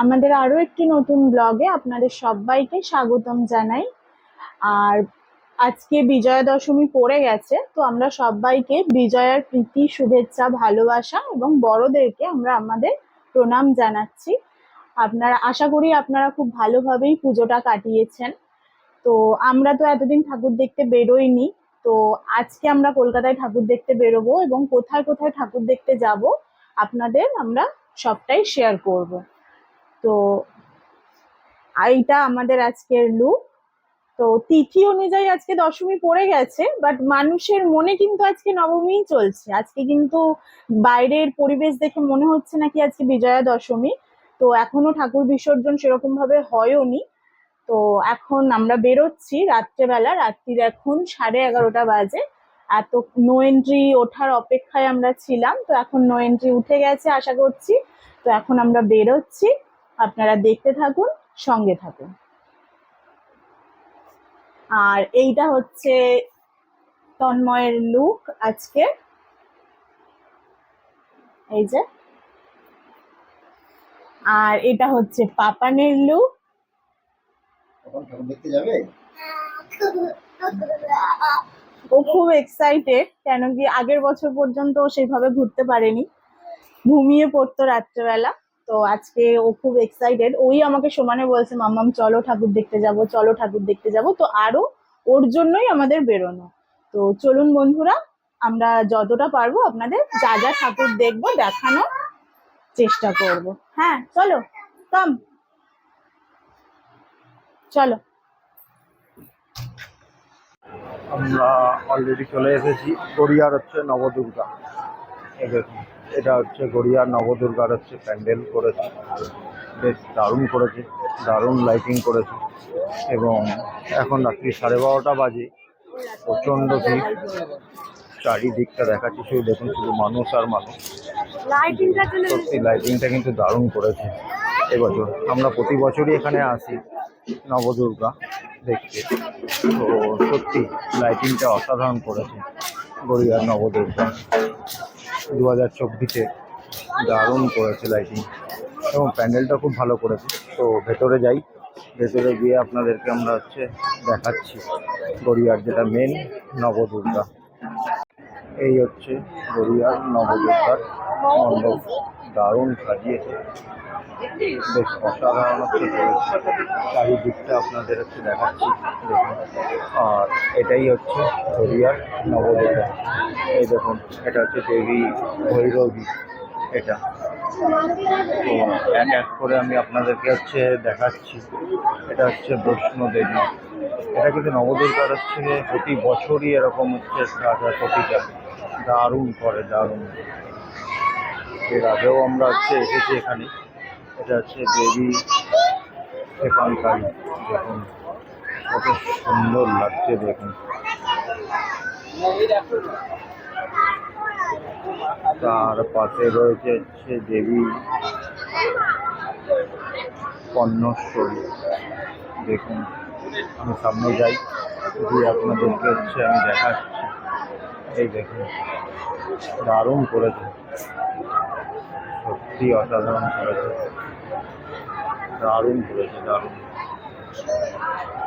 আমাদের আরও একটি নতুন ব্লগে আপনাদের সবাইকে স্বাগতম জানাই। আর আজকে বিজয়া দশমী পড়ে গেছে, তো আমরা সবাইকে বিজয়ার প্রীতি, শুভেচ্ছা, ভালোবাসা এবং বড়দেরকে আমরা আমাদের প্রণাম জানাচ্ছি। আপনারা, আশা করি আপনারা খুব ভালোভাবেই পুজোটা কাটিয়েছেন। তো আমরা তো এতদিন ঠাকুর দেখতে বেরোইনি, তো আজকে আমরা কলকাতায় ঠাকুর দেখতে বেরোবো এবং কোথায় কোথায় ঠাকুর দেখতে যাব, আপনাদের আমরা সবটাই শেয়ার করব। তো এইটা আমাদের আজকের লুক তো তিথি অনুযায়ী আজকে দশমী পড়ে গেছে বাট মানুষের মনে কিন্তু আজকে নবমীই চলছে। আজকে কিন্তু বাইরের পরিবেশ দেখে মনে হচ্ছে নাকি আজকে বিজয়া দশমী। তো এখনও ঠাকুর বিসর্জন সেরকম ভাবে হয়ওনি। তো এখন আমরা বেরোচ্ছি রাত্রেবেলা, রাত্রির এখন সাড়ে এগারোটা বাজে। এত নো এন্ট্রি ওঠার অপেক্ষায় আমরা ছিলাম, তো এখন নো এন্ট্রি উঠে গেছে আশা করছি। তো এখন আমরা বেরোচ্ছি। আপনারা দেখতে থাকুন সঙ্গে থাকুন। আর এইটা হচ্ছে তন্ময়ের লুক আজকে এই যে। আর এটা হচ্ছে পাপানের লুক দেখতে যাবে? ও খুব এক্সাইটেড কেন কি আগের বছর পর্যন্ত সেইভাবে ঘুরতে পারেনি। ঘুমিয়ে পড়তো রাত্রেবেলা। তো আজকে ও খুব এক্সাইটেড ওই আমাকে সমানে বলছে, মাম্মাম, চলো ঠাকুর দেখতে যাব, চলো ঠাকুর দেখতে যাব। তো আরও ওর জন্যই আমাদের বেরোনো। তো চলুন বন্ধুরা, আমরা যতটা পারব আপনাদের যা যা ঠাকুর দেখব, দেখানোর চেষ্টা করব। হ্যাঁ চলো কাম চলো। আমরা অলরেডি চলে এসেছি। গড়িয়ার হচ্ছে নবদুর্গা। দেখুন। এটা হচ্ছে গড়িয়ার নবদুর্গার হচ্ছে প্যান্ডেল করেছে। বেশ দারুণ করেছে দারুণ লাইটিং করেছে এবং এখন রাত্রি সাড়ে বারোটা বাজে প্রচণ্ড ভিড়। চারিদিকটা দেখাচ্ছি শুধু দেখুন শুধু মানুষ আর মানুষ। সত্যি লাইটিংটা কিন্তু দারুণ করেছে। এবছর আমরা প্রতি বছরই এখানে আসি নবদুর্গা দেখতে। তো সত্যি লাইটিংটা অসাধারণ করেছে গড়িয়ার নবদুর্গা। দু হাজার চব্বিশে দারুণ করেছে লাইটিং এবং প্যান্ডেলটা খুব ভালো করেছে। তো ভেতরে যাই। ভেতরে গিয়ে আপনাদেরকে আমরা হচ্ছে দেখাচ্ছি। গড়িয়ার যেটা মেন নবদুর্গা। এই হচ্ছে গড়িয়ার নবদুর্গার মণ্ডপ। দারুণ সাজিয়েছে। বেশ অসাধারণ করেছে। চারিদিকটা আপনাদের হচ্ছে দেখাচ্ছি। আর এটাই হচ্ছে হরিয়ার নবদুর্গা এই দেখুন, এটা হচ্ছে দেবী ভৈরবী। এটা। তো এক এক করে আমি আপনাদেরকে হচ্ছে দেখাচ্ছি। এটা হচ্ছে বৈষ্ণোদেবী এটা কিন্তু নবদুর্গার হচ্ছে প্রতি বছরই এরকম হচ্ছে প্রতিটা দারুণ করে, দারুণ। এর আগেও আমরা হচ্ছে এসেছি এখানে। এটা হচ্ছে দেবী সেখানকারী দেখুন, কত সুন্দর লাগছে দেখুন। তার পাশে রয়েছে হচ্ছে দেবী পণ্যশ্বরী দেখুন, আমি সামনে যাই দিয়ে আপনাদেরকে হচ্ছে আমি দেখাচ্ছি। এই দেখুন, দারুণ করেছে। সত্যি অসাধারণ করেছে। দারুণ করেছে দারুণ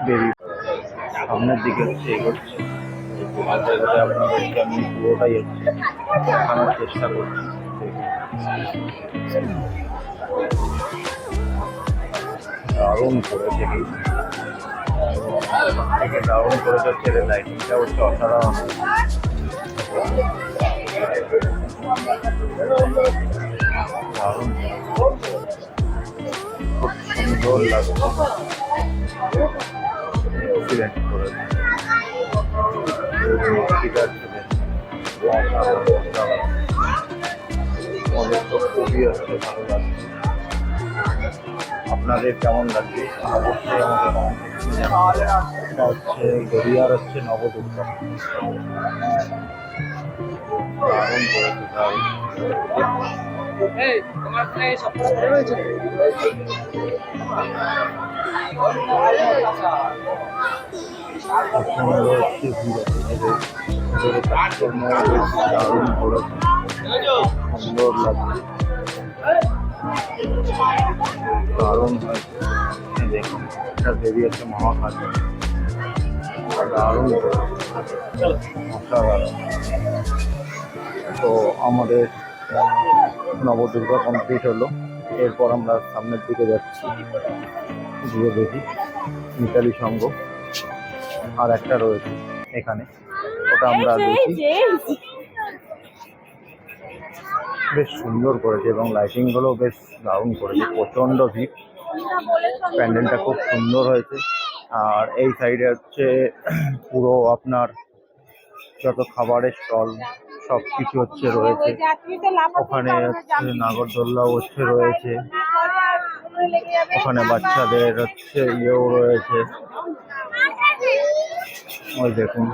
দেবী সামনের দিকে পুরোটাই হচ্ছে দেখানোর চেষ্টা করছি। দারুণ হচ্ছে অসাধারণ। ভালো লাগছে। আপনাদের কেমন লাগছে? অবশ্যই হচ্ছে গড়িয়ার হচ্ছে নবদুর্গা। দারুণ সুন্দর আছে দারুণ লাগছে দারুণ এই দেখুন এটা বেরিয়েছে দারুণ অসাধারণ তো আমাদের নবদুর্গা কমপ্লিট হলো। এরপর আমরা সামনের দিকে যাচ্ছি। গিয়ে দেখি মিতালি সংঘ আর একটা রয়েছে এখানে। ওটা আমরা দেখি। বেশ সুন্দর করেছে এবং লাইটিংগুলো বেশ দারুণ করেছে। প্রচণ্ড ভিড়। প্যান্ডেলটা খুব সুন্দর হয়েছে। আর এই সাইডে হচ্ছে পুরো আপনার যত খাবারের স্টল সব কিছু হচ্ছে রয়েছে। ওখানে হচ্ছে নাগরদোল্লাও হচ্ছে রয়েছে। ওখানে বাচ্চাদের হচ্ছে ইয়েও রয়েছে। ওই দেখুন,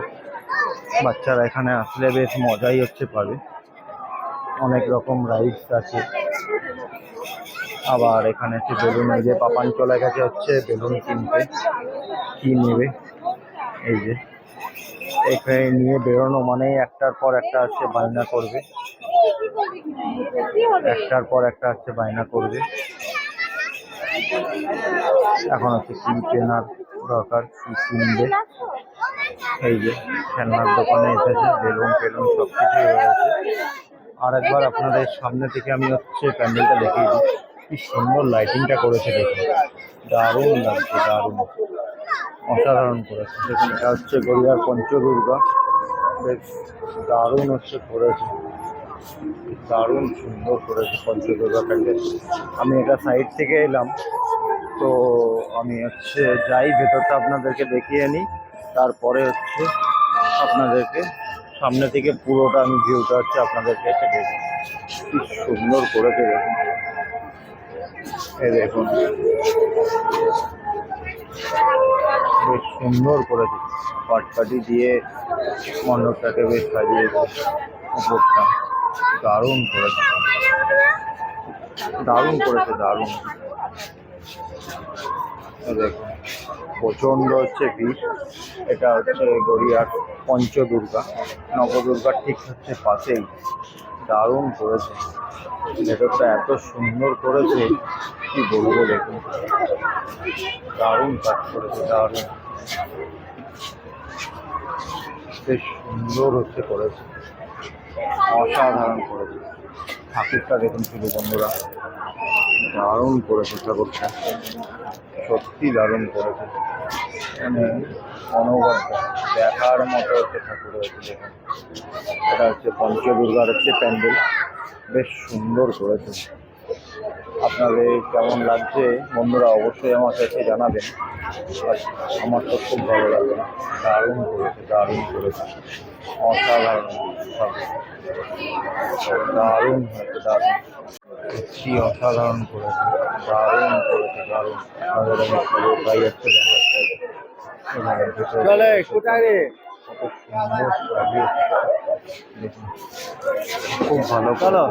বাচ্চারা এখানে আসলে বেশ মজাই হচ্ছে পাবে। অনেক রকম রাইডস আছে। আবার এখানে হচ্ছে বেলুন, এই যে পাপান চলে গেছে হচ্ছে বেলুন কিনতে। কি নেবে? এই যে। এখানে নিয়ে বেরোনো মানে একটার পর একটা হচ্ছে বায়না করবে। একটার পর একটা হচ্ছে বায়না করবে। এখন হচ্ছে কি কেনার দরকার, কি কিনবে। এই যে খেলনার দোকানে এসেছে, বেলুন টেলুন সব কিছুই রয়েছে। আর একবার আপনাদের সামনে থেকে আমি হচ্ছে প্যান্ডেলটা দেখিয়ে দিই। কি সুন্দর লাইটিংটা করেছে দেখুন। দারুণ লাগছে, দারুণ। অসাধারণ করেছে। দেখুন এটা হচ্ছে গড়িয়ার পঞ্চদুর্গা। বেশ দারুণ হচ্ছে করেছে। দারুণ সুন্দর করেছে পঞ্চদুর্গা প্যান্ডেল আমি এটা সাইড থেকে এলাম। তো আমি হচ্ছে যাই ভেতরটা আপনাদেরকে দেখিয়ে নিই, তারপরে হচ্ছে আপনাদেরকে সামনে থেকে পুরোটা আমি ভিউটা হচ্ছে আপনাদেরকে হচ্ছে দেখি কি সুন্দর করেছে দেখুন। এই দেখুন। বেশ সুন্দর করেছে। পাটকাঠি দিয়ে মণ্ডপটাকে বেশ সাজিয়েছে। উপরটা দারুণ করেছে। দারুণ করেছে, দারুণ। দেখুন, প্রচণ্ড হচ্ছে ভিড়। এটা হচ্ছে গড়িয়ার পঞ্চদুর্গা। নবদুর্গার ঠিক হচ্ছে পাশেই। দারুণ করেছে। ভেতরটা এত সুন্দর করেছে, কি বলব দেখুন। দারুণ কাজ করেছে, দারুণ। বেশ সুন্দর হচ্ছে করেছে অসাধারণ করেছে ঠাকুরটা দেখুন শুধু বন্ধুরা। দারুণ করেছে। ঠাকুরটা সত্যি দারুণ করেছে মানে অনবদ্য দেখার মতো হচ্ছে ঠাকুর হয়েছে এটা হচ্ছে পঞ্চদুর্গার হচ্ছে প্যান্ডেল। বেশ সুন্দর করেছে আপনাদের কেমন লাগছে বন্ধুরা অবশ্যই আমাকে এসে জানাবেন। আমার তো খুব ভালো লাগবে দারুণ করেছে দারুণ করেছে। অসাধারণ। দারুণ হয়েছে দারুণ। কি অসাধারণ করেছে। দারুণ করেছে দারুণ। আপনাদের আমি পুরোটাই হচ্ছে দেখাচ্ছি। এখানে ভেতরে কত সুন্দর। খুব ভালো চলো।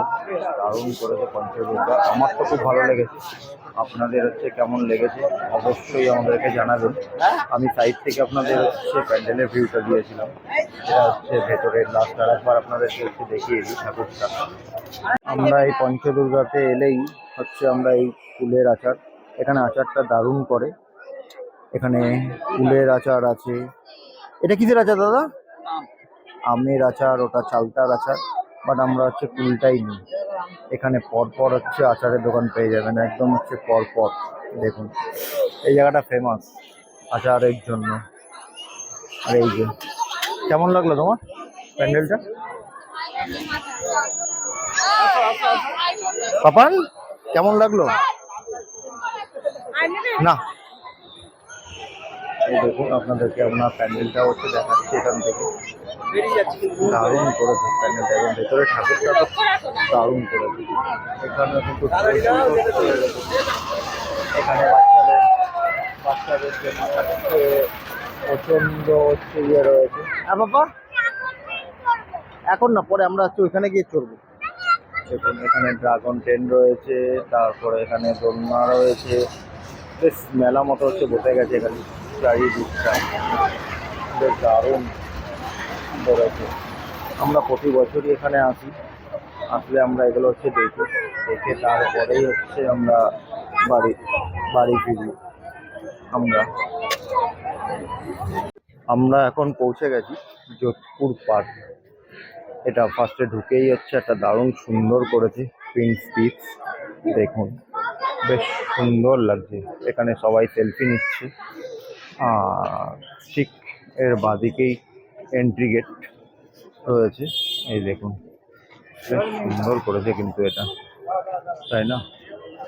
দারুণ করেছে পঞ্চদুর্গা আমার তো খুব ভালো লেগেছে। আপনাদের হচ্ছে কেমন লেগেছে অবশ্যই আমাদেরকে জানাবেন। আমি সাইড থেকে আপনাদের হচ্ছে প্যান্ডেলের ভিউটা দিয়েছিলাম। এটা হচ্ছে ভেতরের লাস্ট আর একবার আপনাদেরকে হচ্ছে দেখিয়ে দিই ঠাকুরটা। আমরা এই পঞ্চদুর্গাতে এলেই হচ্ছে আমরা এই ফুলের আচার। এখানে আচারটা দারুণ করে। এখানে ফুলের আচার আছে। এটা কিসের আচার দাদা? আমের আচার, ওটা চালতার আচার বাট আমরা হচ্ছে কুলটাই নিই। এখানে পরপর হচ্ছে আচারের দোকান পেয়ে যাবেন, একদম হচ্ছে পরপর, দেখুন। এই জায়গাটা ফেমাস আচারের জন্য। আর এই যে, কেমন লাগল তোমার প্যান্ডেলটা? পাপান, কেমন লাগল? না। দেখুন, আপনাদেরকে আপনার প্যান্ডেলটা হচ্ছে দেখাচ্ছি এখান থেকে। দারুণ করেছে প্যান্ডেলটা এবং ভেতরে ঠাকুরটা তো দারুণ করেছে এখানে কিন্তু এখানে বাচ্চাদের বাচ্চাদের জন্য হচ্ছে প্রচণ্ড হচ্ছে ইয়ে রয়েছে। হ্যাঁ বাবা। এখন না পরে আমরা হচ্ছে ওইখানে গিয়ে চড়বো। দেখুন এখানে ড্রাগন ট্রেন রয়েছে তারপরে এখানে দোলনা রয়েছে। বেশ মেলা মতো হচ্ছে বসে গেছে এখানে। চারিদিকটা বেশ দারুণ। বেরোচ্ছে আমরা প্রতি বছরই এখানে আসি। আসলে আমরা এগুলো হচ্ছে দেখি। দেখে তারপরেই হচ্ছে আমরা বাড়ি বাড়ি ফিরি। আমরা। আমরা এখন পৌঁছে গেছি যোধপুর পার্ক। এটা ফার্স্টে ঢুকেই হচ্ছে একটা দারুণ সুন্দর করেছে প্রিন্স পিস দেখুন, বেশ সুন্দর লাগছে। এখানে সবাই সেলফি নিচ্ছে। আর ঠিক এর বাদিকেই এন্ট্রি গেট রয়েছে। এই দেখুন সুন্দর করেছে কিন্তু এটা। তাই না?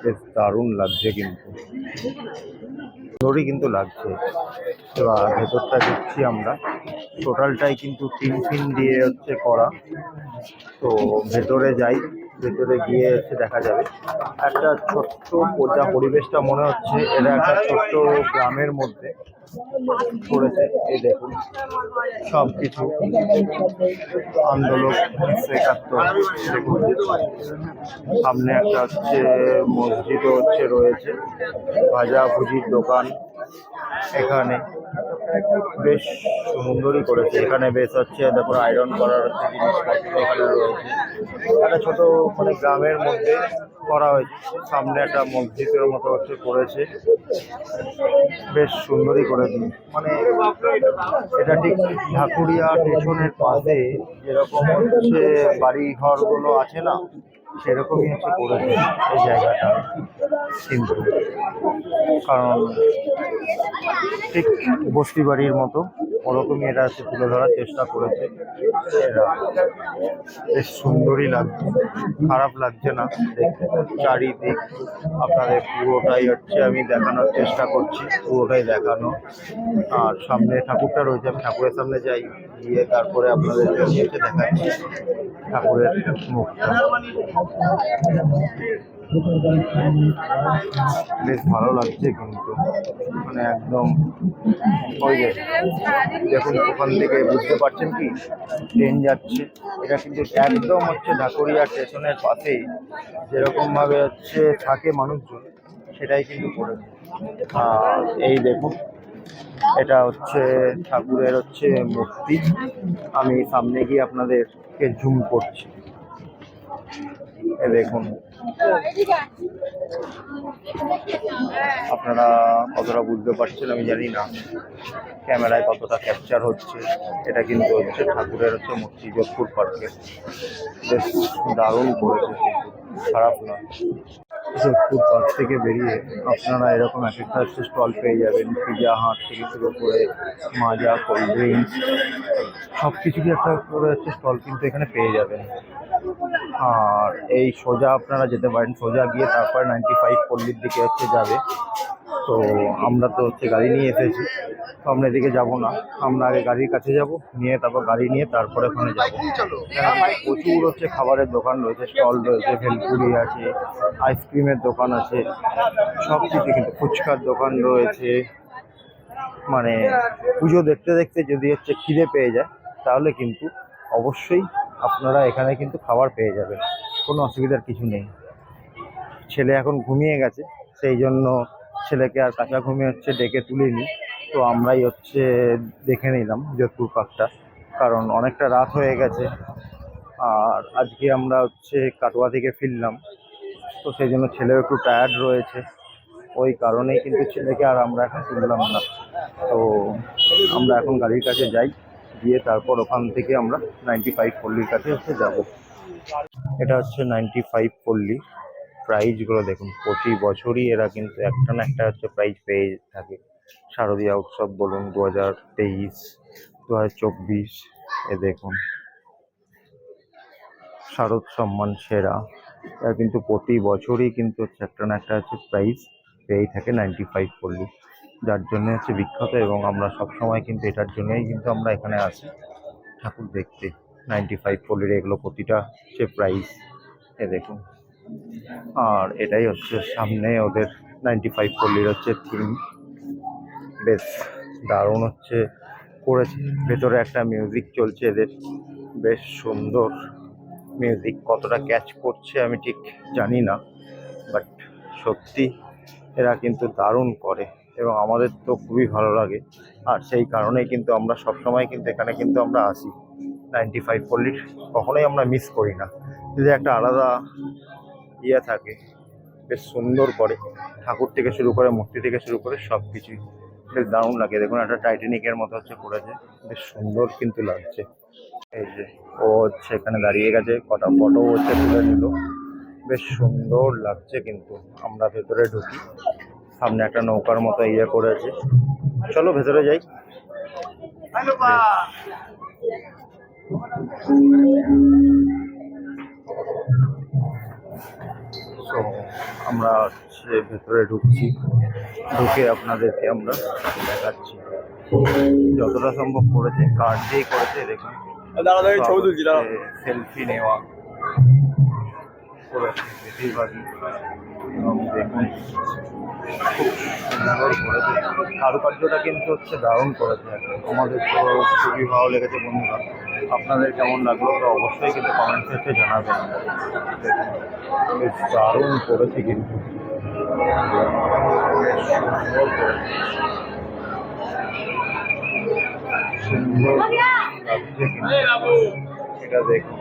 বেশ দারুণ লাগছে কিন্তু। সুন্দরই কিন্তু লাগছে। এবার ভেতরটা দেখছি আমরা। টোটালটাই কিন্তু টিন ফিন দিয়ে হচ্ছে করা। তো ভেতরে যাই, ভেতরে গিয়ে হচ্ছে দেখা যাবে। একটা ছোট্ট যা পরিবেশটা মনে হচ্ছে। এটা একটা ছোট্ট গ্রামের মধ্যে। করেছে এই দেখুন সব কিছু একাত্তর। দেখুন, সামনে একটা হচ্ছে মসজিদও হচ্ছে, রয়েছে। ভাজা ভুজির দোকান এখানে। বেশ সুন্দরই করেছে। এখানে বেশ হচ্ছে, দেখুন আয়রন করার জিনিসপত্র এখানে রয়েছে। একটা ছোট মানে গ্রামের মধ্যে করা হয়েছে। সামনে একটা মসজিদের মতো হচ্ছে করেছে। বেশ সুন্দরই করেছে। মানে এটা ঠিক ঢাকুরিয়া স্টেশনের পাশে যেরকম হচ্ছে বাড়ি ঘরগুলো আছে না, সেরকমই হচ্ছে করেছে এই জায়গাটা কিন্তু কারণ ঠিক বস্তি বাড়ির মতো। ওরকমই এটা হচ্ছে তুলে ধরার চেষ্টা করেছে। এরা বেশ সুন্দরই লাগছে। খারাপ লাগছে না দেখতে। চারিদিক আপনাদের পুরোটাই হচ্ছে আমি দেখানোর চেষ্টা করছি, পুরোটাই দেখানো। আর সামনে ঠাকুরটা রয়েছে, আমি ঠাকুরের সামনে যাই, গিয়ে তারপরে আপনাদের হচ্ছে দেখাচ্ছি ঠাকুরের মুখটা। বেশ ভালো লাগছে কিন্তু মানে একদম ওই যে দেখুন, ওখান থেকে বুঝতে পারছেন কি? ট্রেন যাচ্ছে। এটা কিন্তু একদম হচ্ছে ঢাকুরিয়া স্টেশনের পাশেই। যেরকমভাবে হচ্ছে থাকে মানুষজন, সেটাই কিন্তু করেছে আর এই দেখুন, এটা হচ্ছে ঠাকুরের হচ্ছে মূর্তি। আমি সামনে গিয়ে আপনাদেরকে জুম করছি। দেখুন। আপনারা কতটা বুঝতে পারছেন আমি জানি না। ক্যামেরায় কতটা ক্যাপচার হচ্ছে, এটা কিন্তু হচ্ছে ঠাকুরের হচ্ছে মূর্তি যোধপুর পার্কে বেশ দারুণ করেছে খারাপ নয়। পার্ক থেকে বেরিয়ে আপনারা এরকম এক একটা হচ্ছে স্টল পেয়ে যাবেন পিজা হাট থেকে শুরু করে মাজা কোল্ড ড্রিঙ্কস সব কিছুরই একটা করে হচ্ছে স্টল কিন্তু এখানে পেয়ে যাবেন। আর এই সোজা আপনারা যেতে পারেন, সোজা গিয়ে তারপর নাইনটি ফাইভ পল্লীর দিকে হচ্ছে যাবে। তো আমরা তো হচ্ছে গাড়ি নিয়ে এসেছি। তো আমরা এদিকে যাব না। আমরা আগে গাড়ির কাছে যাব নিয়ে তারপর গাড়ি নিয়ে তারপরে ওখানে যাব। প্রচুর হচ্ছে খাবারের দোকান রয়েছে স্টল রয়েছে ভেলপুরি আছে আইসক্রিমের দোকান আছে সব কিছু কিন্তু ফুচকার দোকান রয়েছে। মানে পুজো দেখতে দেখতে যদি হচ্ছে খিদে পেয়ে যায় তাহলে কিন্তু অবশ্যই আপনারা এখানে কিন্তু খাবার পেয়ে যাবেন। কোনো অসুবিধার কিছু নেই। ছেলে এখন ঘুমিয়ে গেছে সেই জন্য ছেলেকে আর কাঁচা ঘুমিয়ে হচ্ছে, ডেকে তুলিনি। তো আমরাই হচ্ছে দেখে নিলাম যোধপুর পার্কটা, কারণ অনেকটা রাত হয়ে গেছে। আর আজকে আমরা হচ্ছে কাটোয়া থেকে ফিরলাম। তো সেই জন্য ছেলেও একটু টায়ার্ড রয়েছে। ওই কারণেই কিন্তু ছেলেকে আর আমরা এখন তুললাম না। তো আমরা এখন গাড়ির কাছে যাই, গিয়ে তারপর ওখান থেকে আমরা নাইনটি ফাইভ পল্লির কাছে হচ্ছে যাব। এটা হচ্ছে নাইনটি ফাইভ পল্লী। প্রাইজগুলো দেখুন, প্রতি বছরই এরা কিন্তু একটা না একটা হচ্ছে প্রাইজ পেয়ে থাকে। শারদীয়া উৎসব বলুন দু হাজার তেইশ দু হাজার চব্বিশ, এ দেখুন। শারদ সম্মান সেরা, এরা কিন্তু প্রতি বছরই কিন্তু হচ্ছে একটা না একটা হচ্ছে প্রাইজ পেয়েই থাকে নাইনটি ফাইভ পল্লী। যার জন্য হচ্ছে বিখ্যাত এবং আমরা সব সময় কিন্তু এটার জন্যই কিন্তু আমরা এখানে আসি। ঠাকুর দেখতে নাইনটি ফাইভ পল্লীর এগুলো প্রতিটা হচ্ছে প্রাইস এ দেখুন। আর এটাই হচ্ছে সামনে ওদের নাইনটি ফাইভ পল্লীর হচ্ছে থিম বেশ দারুণ হচ্ছে করেছে। ভেতরে একটা মিউজিক চলছে এদের। বেশ সুন্দর মিউজিক কতটা ক্যাচ করছে আমি ঠিক জানি না বাট সত্যি এরা কিন্তু দারুণ করে এবং আমাদের তো খুবই ভালো লাগে। আর সেই কারণেই কিন্তু আমরা সব সময় কিন্তু এখানে কিন্তু আমরা আসি। নাইনটি ফাইভ পল্লির কখনোই আমরা মিস করি না। যদি একটা আলাদা ইয়ে থাকে বেশ সুন্দর করে। ঠাকুর থেকে শুরু করে মূর্তি থেকে শুরু করে সব কিছুই বেশ দারুণ লাগে। দেখুন একটা টাইটানিকের মতো হচ্ছে করেছে বেশ সুন্দর কিন্তু লাগছে। এই যে ও হচ্ছে এখানে দাঁড়িয়ে গেছে কটা ফটো হচ্ছে তুলে নিল। বেশ সুন্দর লাগছে কিন্তু। আমরা ভেতরে ঢুকি। সামনে একটা নৌকার মতো ইয়ে করেছে চলো ভেতরে যাই। তো আমরা হচ্ছে ভেতরে ঢুকছি। ঢুকে আপনাদেরকে আমরা দেখাচ্ছি। যতটা সম্ভব করেছে কার্ড দিয়ে করেছে দেখুন। ছবি তুলছি সেলফি নেওয়া। করেছে বেশিরভাগই। এবং দেখুন। খুব সুন্দর করেছে কারুকার্যটা কিন্তু হচ্ছে দারুণ করেছে। আমাদের তো খুবই ভালো লেগেছে বন্ধুরা। আপনাদের কেমন লাগল তো অবশ্যই কিন্তু কমেন্ট সেকশনে জানাবেন। দারুণ করেছে কিন্তু। সুন্দর লাগছে কিন্তু। এটা দেখুন।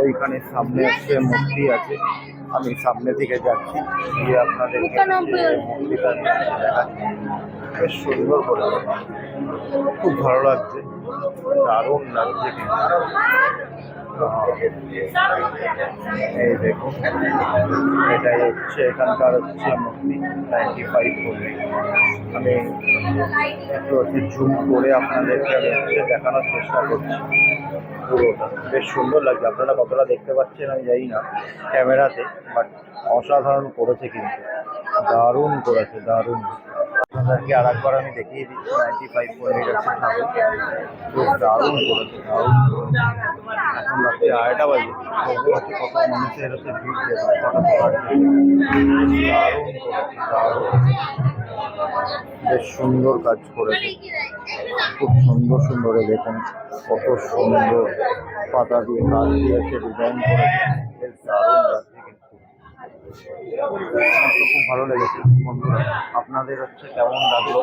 ওইখানে সামনে হচ্ছে মূর্তি আছে। আমি সামনে থেকে যাচ্ছি গিয়ে আপনাদের মন্দিরটা দেখাচ্ছি বেশ সুন্দর করে খুব ভালো লাগছে দারুণ লাগছে এই দেখুন এটাই হচ্ছে এখানকার হচ্ছে মন্দির নাইনটি ফাইভ বলে একটু একটু জুম করে আপনাদেরকে দেখানোর চেষ্টা করছি পুরোটা। বেশ সুন্দর লাগছে। আপনারা কতটা দেখতে পাচ্ছেন আমি জানি না ক্যামেরাতে, বাট অসাধারণ করেছে কিন্তু। দারুণ করেছে, দারুণ। আপনাদেরকে আর একবার আমি দেখিয়ে দিচ্ছি নাইনটি ফাইভ পয়েন্ট আছে ঠাকুর বেশ দারুণ করেছে, দারুণ। এখন রাত্রি আড়াইটা বাজে তবু হচ্ছে কত মানুষের হচ্ছে ভিড় তোলার জন্য। দারুণ বেশ সুন্দর কাজ করেছে। খুব সুন্দর সুন্দর দেখুন, কত সুন্দর পাতা দিয়ে কাজ দিয়েছে ডিজাইন করেছে বেশ দারুণ লাগছে কিন্তু আমার তো খুব ভালো লেগেছে। বন্ধুরা, আপনাদের হচ্ছে কেমন লাগল?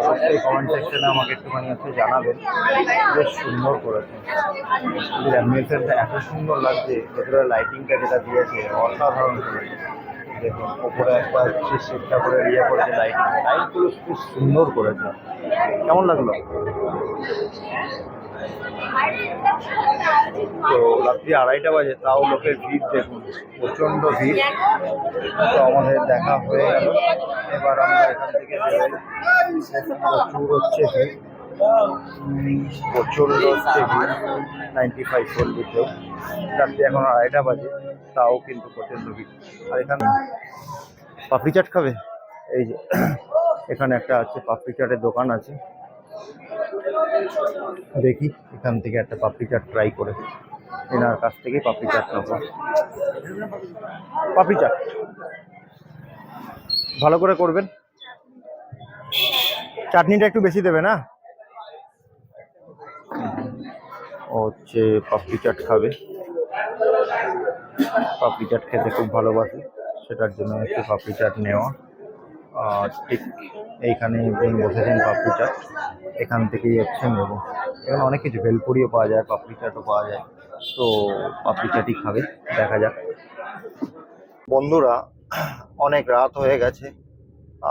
অবশ্যই কমেন্ট সেকশনে আমাকে একটুখানি হচ্ছে জানাবেন। বেশ সুন্দর করেছে। অ্যাম্বিয়েন্সটা এত সুন্দর লাগছে, ভেতরে লাইটিংটা যেটা দিয়েছে, অসাধারণ করেছে। দেখুন, ওপরে হচ্ছে সেটটা করে ইয়ে করেছে লাইটিং লাইটগুলো খুব সুন্দর করেছে। কেমন লাগল? তো রাত্রি আড়াইটা বাজে, তাও লোকের ভিড় দেখুন, প্রচণ্ড ভিড়। তো আমাদের দেখা হয়ে গেল। এবার আমরা এখান থেকে প্রচুর হচ্ছে ভিড় প্রচণ্ড হচ্ছে ভিড় নাইনটি ফাইভ চল্লিশেও। রাত্রি এখন আড়াইটা বাজে, তাও কিন্তু প্রচণ্ড ভিড়। আর এখানে পাপড়ি চাট খাবে? এই যে, এখানে একটা আছে, পাপড়ি চাটের দোকান আছে। দেখি, এখান থেকে একটা পাপড়ি চাট ট্রাই করে। এনার কাছ থেকে পাপড়ি চাট নেব। পাপড়ি চাট। ভালো করে করবেন। চাটনিটা একটু বেশি দেবে না? হচ্ছে পাপড়ি চাট খাবে। পাপড়ি চাট খেতে খুব ভালোবাসে। সেটার জন্য হচ্ছে পাপড়ি চাট নেওয়া। ঠিক এইখানে বসেছেন পাপড়ি চাট। এখান থেকেই হচ্ছে নেব এখানে অনেক কিছু, ভেলপুরিও পাওয়া যায়, পাপড়ি চাটও পাওয়া যায়। তো পাপড়ি চাটই খাবে, দেখা যাক। বন্ধুরা, অনেক রাত হয়ে গেছে,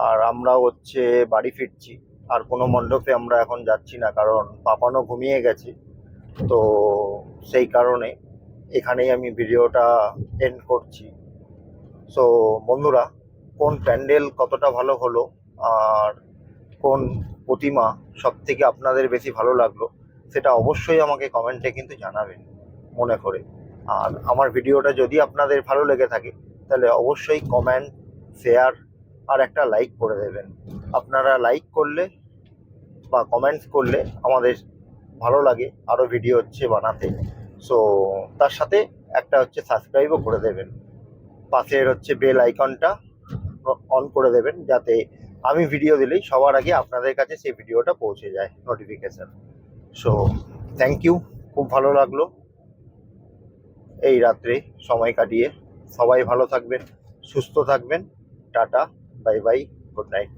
আর আমরা হচ্ছে বাড়ি ফিরছি। আর কোনো মণ্ডপে আমরা এখন যাচ্ছি না, কারণ পাপানো ঘুমিয়ে গেছে। তো সেই কারণে এখানেই আমি ভিডিওটা এন্ড করছি। সো বন্ধুরা কোন প্যান্ডেল কতটা ভালো হলো আর কোন প্রতিমা সব থেকে আপনাদের বেশি ভালো লাগল সেটা অবশ্যই আমাকে কমেন্টে কিন্তু জানাবেন, মনে করে। আর আমার ভিডিওটা যদি আপনাদের ভালো লেগে থাকে, তাহলে অবশ্যই কমেন্ট, শেয়ার আর একটা লাইক করে দেবেন। আপনারা লাইক করলে বা কমেন্টস করলে আমাদের ভালো লাগে আরও ভিডিও হচ্ছে বানাতে। সো, তার সাথে একটা হচ্ছে সাবস্ক্রাইবও করে দেবেন। পাশের হচ্ছে বেল আইকনটা অন করে দেবেন যাতে আমি ভিডিও দিলেই সবার আগে আপনাদের কাছে সেই ভিডিওটা পৌঁছে যায় নোটিফিকেশান সো থ্যাংক ইউ খুব ভালো লাগল এই রাত্রে সময় কাটিয়ে। সবাই ভালো থাকবেন, সুস্থ থাকবেন। Tata bye bye good night